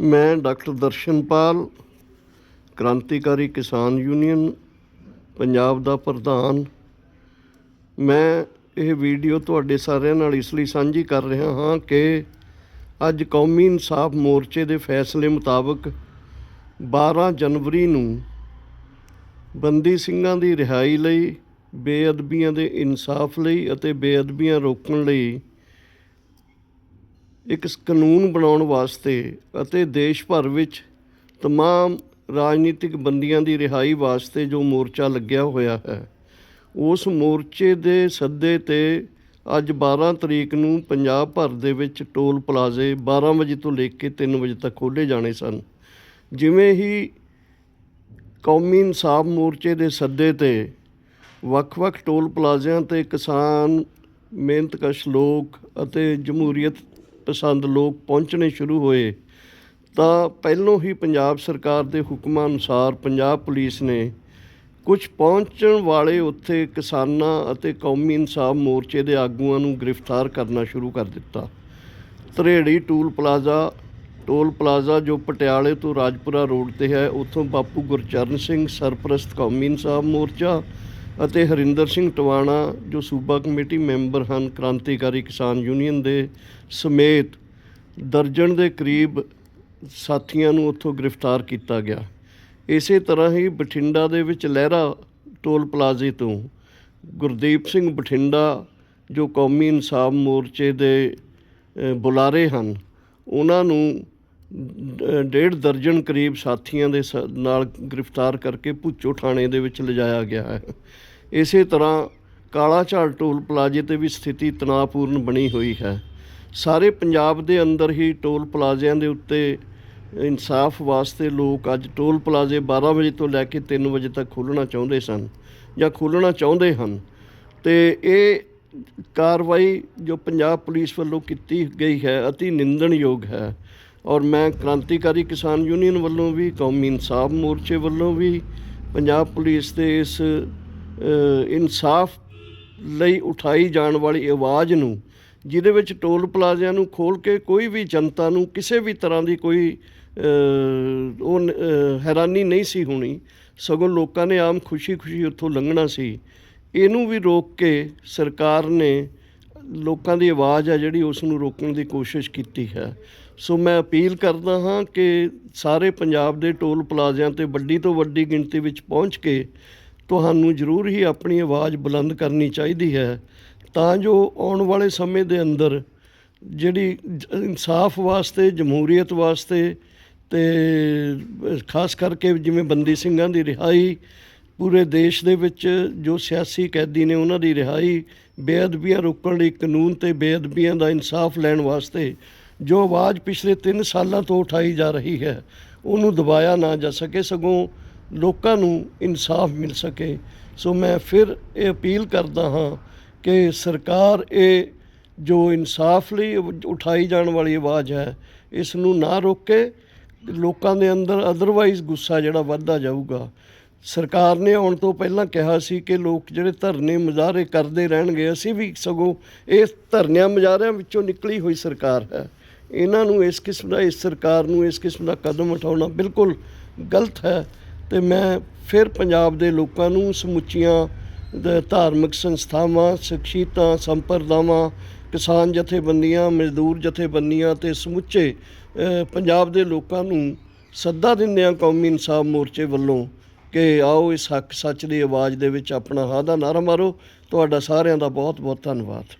ਮੈਂ ਡਾਕਟਰ ਦਰਸ਼ਨਪਾਲ, ਕ੍ਰਾਂਤੀਕਾਰੀ ਕਿਸਾਨ ਯੂਨੀਅਨ, ਪੰਜਾਬ ਦਾ ਪ੍ਰਧਾਨ। ਮੈਂ ਇਹ ਵੀਡੀਓ ਤੁਹਾਡੇ ਸਾਰਿਆਂ ਨਾਲ ਇਸ ਲਈ ਸਾਂਝੀ ਕਰ ਰਿਹਾ ਹਾਂ ਕਿ ਅੱਜ ਕੌਮੀ ਇਨਸਾਫ ਮੋਰਚੇ ਦੇ ਫੈਸਲੇ ਮੁਤਾਬਕ 12 ਜਨਵਰੀ ਨੂੰ ਬੰਦੀ ਸਿੰਘਾਂ ਦੀ ਰਿਹਾਈ ਲਈ, ਬੇਅਦਬੀਆਂ ਦੇ ਇਨਸਾਫ ਲਈ ਅਤੇ ਬੇਅਦਬੀਆਂ ਰੋਕਣ ਲਈ ਇੱਕ ਸ- ਕਾਨੂੰਨ ਬਣਾਉਣ ਵਾਸਤੇ ਅਤੇ ਦੇਸ਼ ਭਰ ਵਿੱਚ तमाम ਰਾਜਨੀਤਿਕ ਬੰਦੀਆਂ ਦੀ ਰਿਹਾਈ ਵਾਸਤੇ ਜੋ ਮੋਰਚਾ ਲੱਗਿਆ ਹੋਇਆ ਹੈ ਉਸ ਮੋਰਚੇ ਦੇ ਸੱਦੇ ਤੇ ਅੱਜ 12 ਤਰੀਕ ਨੂੰ ਪੰਜਾਬ ਭਰ ਦੇ ਵਿੱਚ ਟੋਲ ਪਲਾਜ਼ੇ 12 ਵਜੇ ਤੋਂ ਲੈ ਕੇ 3 ਵਜੇ ਤੱਕ ਖੋਲ੍ਹੇ ਜਾਣੇ ਸਨ ਜਿਵੇਂ ਹੀ ਕੌਮੀ ਇਨਸਾਫ ਮੋਰਚੇ ਦੇ ਸੱਦੇ ਤੇ ਵੱਖ-ਵੱਖ ਟੋਲ ਪਲਾਜ਼ਿਆਂ ਤੇ ਕਿਸਾਨ ਮਿਹਨਤਕਸ਼ ਲੋਕ ਅਤੇ ਜਮਹੂਰੀਅਤ ਪਸੰਦ ਲੋਕ ਪਹੁੰਚਣੇ ਸ਼ੁਰੂ ਹੋਏ, ਤਾਂ ਪਹਿਲੋਂ ਹੀ ਪੰਜਾਬ ਸਰਕਾਰ ਦੇ ਹੁਕਮਾਂ ਅਨੁਸਾਰ ਪੰਜਾਬ ਪੁਲਿਸ ਨੇ ਕੁਝ ਪਹੁੰਚਣ ਵਾਲੇ ਉੱਥੇ ਕਿਸਾਨਾਂ ਅਤੇ ਕੌਮੀ ਇਨਸਾਫ ਮੋਰਚੇ ਦੇ ਆਗੂਆਂ ਨੂੰ ਗ੍ਰਿਫਤਾਰ ਕਰਨਾ ਸ਼ੁਰੂ ਕਰ ਦਿੱਤਾ। Taredi toll plaza, toll plaza ਜੋ ਪਟਿਆਲੇ ਤੋਂ ਰਾਜਪੁਰਾ ਰੋਡ ਤੇ ਹੈ, ਉੱਥੋਂ ਬਾਪੂ ਗੁਰਚਰਨ ਸਿੰਘ ਸਰਪ੍ਰਸਤ ਕੌਮੀ ਇਨਸਾਫ ਮੋਰਚਾ ਅਤੇ ਹਰਿੰਦਰ ਸਿੰਘ ਟਵਾਣਾ, ਜੋ ਸੂਬਾ ਕਮੇਟੀ ਮੈਂਬਰ ਹਨ, ਕ੍ਰਾਂਤੀਕਾਰੀ ਕਿਸਾਨ ਯੂਨੀਅਨ ਦੇ ਸਮੇਤ ਦਰਜਨ ਦੇ ਕਰੀਬ ਸਾਥੀਆਂ ਨੂੰ ਉੱਥੋਂ ਗ੍ਰਿਫਤਾਰ ਕੀਤਾ ਗਿਆ। ਇਸੇ ਤਰ੍ਹਾਂ ਹੀ ਬਠਿੰਡਾ ਦੇ ਵਿੱਚ ਲਹਿਰਾ ਟੋਲ ਪਲਾਜ਼ੇ ਤੋਂ ਗੁਰਦੀਪ ਸਿੰਘ ਬਠਿੰਡਾ, ਜੋ ਕੌਮੀ ਇਨਸਾਫ ਮੋਰਚੇ ਦੇ ਬੁਲਾਰੇ ਹਨ, ਉਹਨਾਂ ਨੂੰ ਡੇਢ ਦਰਜਨ ਕਰੀਬ ਸਾਥੀਆਂ ਦੇ ਸ- ਨਾਲ ਗ੍ਰਿਫਤਾਰ ਕਰਕੇ ਭੁੱਚੋ ਥਾਣੇ ਦੇ ਵਿੱਚ ਲਿਜਾਇਆ ਗਿਆ ਹੈ। ਇਸੇ ਤਰ੍ਹਾਂ ਕਾਲਾ ਝਾੜ ਟੋਲ ਪਲਾਜ਼ੇ ਤੇ ਵੀ ਸਥਿਤੀ ਤਣਾਅਪੂਰਨ ਬਣੀ ਹੋਈ ਹੈ। ਸਾਰੇ ਪੰਜਾਬ ਦੇ ਅੰਦਰ ਹੀ ਟੋਲ ਪਲਾਜ਼ਿਆਂ ਦੇ ਉੱਤੇ ਇਨਸਾਫ ਵਾਸਤੇ ਲੋਕ ਅੱਜ ਟੋਲ ਪਲਾਜ਼ੇ 12 ਵਜੇ ਤੋਂ ਲੈ ਕੇ 3 ਵਜੇ ਤੱਕ ਖੋਲ੍ਹਣਾ ਚਾਹੁੰਦੇ ਸਨ ਜਾਂ ਖੋਲ੍ਹਣਾ ਚਾਹੁੰਦੇ ਹਨ। ਤੇ ਇਹ ਕਾਰਵਾਈ ਜੋ ਪੰਜਾਬ ਪੁਲਿਸ ਵੱਲੋਂ ਕੀਤੀ ਗਈ ਹੈ ਅਤੀ ਨਿੰਦਣਯੋਗ ਹੈ ਔਰ ਮੈਂ ਕ੍ਰਾਂਤੀਕਾਰੀ ਕਿਸਾਨ ਯੂਨੀਅਨ ਵੱਲੋਂ ਵੀ, ਕੌਮੀ ਇਨਸਾਫ ਮੋਰਚੇ ਵੱਲੋਂ ਵੀ, ਪੰਜਾਬ ਪੁਲਿਸ ਦੇ ਇਸ ਇਨਸਾਫ ਲਈ ਉਠਾਈ ਜਾਣ ਵਾਲੀ ਆਵਾਜ਼ ਨੂੰ, ਜਿਹਦੇ ਵਿੱਚ ਟੋਲ ਪਲਾਜ਼ਿਆਂ ਨੂੰ ਖੋਲ ਕੇ ਕੋਈ ਵੀ ਜਨਤਾ ਨੂੰ ਕਿਸੇ ਵੀ ਤਰ੍ਹਾਂ ਦੀ ਕੋਈ ਉਹ ਹੈਰਾਨੀ ਨਹੀਂ ਸੀ ਹੋਣੀ, ਸਗੋਂ ਲੋਕਾਂ ਨੇ ਆਮ ਖੁਸ਼ੀ-ਖੁਸ਼ੀ ਉੱਥੋਂ ਲੰਘਣਾ ਸੀ। ਇਹਨੂੰ ਵੀ ਰੋਕ ਕੇ ਸਰਕਾਰ ਨੇ ਲੋਕਾਂ ਦੀ ਆਵਾਜ਼ ਆ ਜਿਹੜੀ ਉਸ ਨੂੰ ਰੋਕਣ ਦੀ ਕੋਸ਼ਿਸ਼ ਕੀਤੀ ਹੈ। ਸੋ ਮੈਂ ਅਪੀਲ ਕਰਦਾ ਹਾਂ ਕਿ ਸਾਰੇ ਪੰਜਾਬ ਦੇ ਟੋਲ ਪਲਾਜ਼ਿਆਂ ਤੇ ਵੱਡੀ ਤੋਂ ਵੱਡੀ ਗਿਣਤੀ ਵਿੱਚ ਪਹੁੰਚ ਕੇ ਤੁਹਾਨੂੰ ਜ਼ਰੂਰ ਹੀ ਆਪਣੀ ਆਵਾਜ਼ ਬੁਲੰਦ ਕਰਨੀ ਚਾਹੀਦੀ ਹੈ, ਤਾਂ ਜੋ ਆਉਣ ਵਾਲੇ ਸਮੇਂ ਦੇ ਅੰਦਰ ਜਿਹੜੀ ਇਨਸਾਫ ਵਾਸਤੇ, ਜਮਹੂਰੀਅਤ ਵਾਸਤੇ ਤੇ ਖਾਸ ਕਰਕੇ ਜਿਵੇਂ ਬੰਦੀ ਸਿੰਘਾਂ ਦੀ ਰਿਹਾਈ, ਪੂਰੇ ਦੇਸ਼ ਦੇ ਵਿੱਚ ਜੋ ਸਿਆਸੀ ਕੈਦੀ ਨੇ ਉਹਨਾਂ ਦੀ ਰਿਹਾਈ, ਬੇਅਦਬੀਆਂ ਰੋਕਣ ਲਈ ਕਾਨੂੰਨ ਤੇ ਬੇਅਦਬੀਆਂ ਦਾ ਇਨਸਾਫ ਲੈਣ ਵਾਸਤੇ ਜੋ ਆਵਾਜ਼ ਪਿਛਲੇ 3 ਸਾਲਾਂ ਤੋਂ ਉਠਾਈ ਜਾ ਰਹੀ ਹੈ, ਉਹਨੂੰ ਦਬਾਇਆ ਨਾ ਜਾ ਸਕੇ ਸਗੋਂ ਲੋਕਾਂ ਨੂੰ ਇਨਸਾਫ ਮਿਲ ਸਕੇ। ਸੋ ਮੈਂ ਫਿਰ ਇਹ ਅਪੀਲ ਕਰਦਾ ਹਾਂ ਕਿ ਸਰਕਾਰ ਇਹ ਜੋ ਇਨਸਾਫ ਲਈ ਉਠਾਈ ਜਾਣ ਵਾਲੀ ਆਵਾਜ਼ ਹੈ, ਇਸ ਨੂੰ ਨਾ ਰੋਕੇ। ਲੋਕਾਂ ਦੇ ਅੰਦਰ ਅਦਰਵਾਈਜ਼ ਗੁੱਸਾ ਜਿਹੜਾ ਵੱਧਦਾ ਜਾਊਗਾ। ਸਰਕਾਰ ਨੇ ਆਉਣ ਤੋਂ ਪਹਿਲਾਂ ਕਿਹਾ ਸੀ ਕਿ ਲੋਕ ਜਿਹੜੇ ਧਰਨੇ ਮੁਜ਼ਾਹਰੇ ਕਰਦੇ ਰਹਿਣਗੇ, ਅਸੀਂ ਵੀ ਸਗੋਂ ਇਸ ਧਰਨਿਆਂ ਮੁਜ਼ਾਹਰਿਆਂ ਵਿੱਚੋਂ ਨਿਕਲੀ ਹੋਈ ਸਰਕਾਰ ਹੈ। ਇਹਨਾਂ ਨੂੰ ਇਸ ਕਿਸਮ ਦਾ, ਇਸ ਸਰਕਾਰ ਨੂੰ ਇਸ ਕਿਸਮ ਦਾ ਕਦਮ ਉਠਾਉਣਾ ਬਿਲਕੁਲ ਗਲਤ ਹੈ। ਤੇ ਮੈਂ ਫਿਰ ਪੰਜਾਬ ਦੇ ਲੋਕਾਂ ਨੂੰ ਸਮੁੱਚੀਆਂ ਧਾਰਮਿਕ ਸੰਸਥਾਵਾਂ ਸ਼ਖਸੀਅਤਾਂ ਸੰਪਰਦਾਵਾਂ, ਕਿਸਾਨ ਜਥੇਬੰਦੀਆਂ, ਮਜ਼ਦੂਰ ਜਥੇਬੰਦੀਆਂ ਤੇ ਸਮੁੱਚੇ ਪੰਜਾਬ ਦੇ ਲੋਕਾਂ ਨੂੰ ਸੱਦਾ ਦਿੰਦੇ ਹਾਂ ਕੌਮੀ ਇਨਸਾਫ ਮੋਰਚੇ ਵੱਲੋਂ ਕਿ ਆਓ ਇਸ ਹੱਕ ਸੱਚ ਦੀ ਆਵਾਜ਼ ਦੇ ਵਿੱਚ ਆਪਣਾ ਹਾਂ ਦਾ ਨਾਰਾ ਮਾਰੋ। ਤੁਹਾਡਾ ਸਾਰਿਆਂ ਦਾ ਬਹੁਤ ਬਹੁਤ ਧੰਨਵਾਦ।